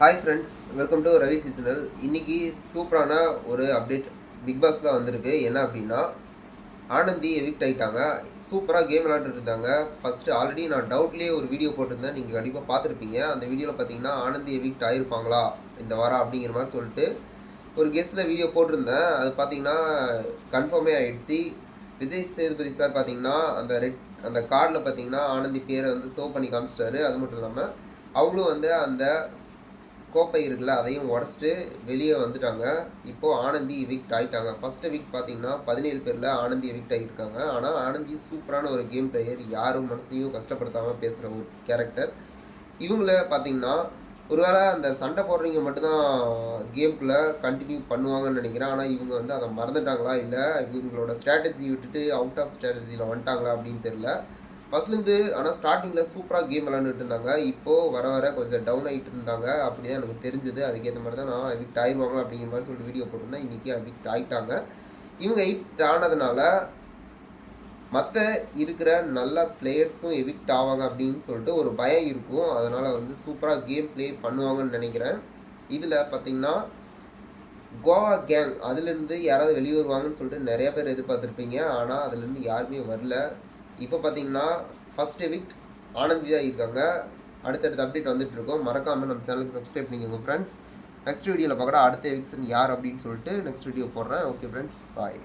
Hi friends welcome to Ravi seasonal இன்னைக்கு சூப்பரான ஒரு அப்டேட் பிக் பாஸில் வந்திருக்கு. என்ன அப்படின்னா ஆனந்தி எவிக்ட் ஆகிட்டாங்க சூப்பராக கேம் விளாண்டுட்டு இருந்தாங்க. ஃபஸ்ட்டு ஆல்ரெடி நான் டவுட்லேயே ஒரு வீடியோ போட்டிருந்தேன். நீங்கள் கண்டிப்பாக பார்த்துருப்பீங்க. அந்த வீடியோவில் பார்த்தீங்கன்னா ஆனந்தி எவிக்ட் ஆகிருப்பாங்களா இந்த வாரம் அப்படிங்கிற மாதிரி சொல்லிட்டு ஒரு கெஸ்ட்டில் வீடியோ போட்டிருந்தேன். அது பார்த்தீங்கன்னா கன்ஃபார்மே ஆகிடுச்சு விஜய் சேதுபதி சார் பார்த்தீங்கன்னா அந்த ரெட் அந்த கார்டில் பார்த்தீங்கன்னா ஆனந்தி பேரை வந்து ஷோ பண்ணி காமிச்சிட்டாரு. அது மட்டும் இல்லாமல் அவங்களும் வந்து அந்த கோப்பை இருக்குல்ல அதையும் உடச்சிட்டு வெளியே வந்துட்டாங்க. இப்போது ஆனந்தி எவிக்ட் ஆகிட்டாங்க ஃபஸ்ட்டு வீக் பார்த்தீங்கன்னா பதினேழு பேரில் ஆனந்தி எவிக்ட் ஆகியிருக்காங்க ஆனால் ஆனந்தி சூப்பரான ஒரு கேம் பிளேயர் யாரும் மனசையும் கஷ்டப்படுத்தாமல் பேசுகிற ஒரு கேரக்டர் இவங்கள பார்த்தீங்கன்னா ஒருவேளை அந்த சண்டை போடுறவங்க மட்டும்தான் கேம்குள்ளே கண்டினியூ பண்ணுவாங்கன்னு நினைக்கிறேன். ஆனால் இவங்க வந்து அதை மறந்துட்டாங்களா? இல்லை இவங்களோட ஸ்ட்ராட்டஜி விட்டுட்டு அவுட் ஆஃப் ஸ்ட்ராட்டஜியில் வந்துட்டாங்களா அப்படின்னு தெரியல. ஃபர்ஸ்ட்லேருந்து ஆனால் ஸ்டார்டிங்கில் சூப்பராக கேம் விளாண்டுட்டு இருந்தாங்க. இப்போது வர வர கொஞ்சம் டவுன் ஆகிட்டு இருந்தாங்க. அப்படி தான் எனக்கு தெரிஞ்சது. அதுக்கேற்ற மாதிரி தான் நான் எவிக்ட் ஆயிடுவாங்க அப்படிங்கிற மாதிரி சொல்லிட்டு வீடியோ போட்டிருந்தேன். இன்றைக்கி எவிக்ட் ஆகிட்டாங்க இவங்க எவிக்ட் ஆனதுனால மற்ற இருக்கிற நல்ல பிளேயர்ஸும் எவிக்ட் ஆவாங்க அப்படின்னு சொல்லிட்டு ஒரு பயம் இருக்கும். அதனால் வந்து சூப்பராக கேம் ப்ளே பண்ணுவாங்கன்னு நினைக்கிறேன். இதில் பார்த்தீங்கன்னா கோவா கேங் அதுலேருந்து யாராவது வெளியே வருவாங்கன்னு சொல்லிட்டு நிறைய பேர் எதிர்பார்த்துருப்பீங்க. ஆனால் அதுலேருந்து யாருமே வரல. இப்போ பார்த்தீங்கன்னா ஃபர்ஸ்ட் வீக் ஆனந்த் தான் இருக்காங்க. அடுத்தடுத்த அப்டேட் வந்துட்டு இருக்கோம். மறக்காமல் நம்ம சேனலுக்கு சப்ஸ்கிரைப் பண்ணிக்கோங்க ஃப்ரெண்ட்ஸ் நெக்ஸ்ட் வீடியோவில் பார்க்கடா அடுத்த எவிக்ஷன் யார் அப்படின்னு சொல்லிட்டு நெக்ஸ்ட் வீடியோ போடுறேன். Okay friends bye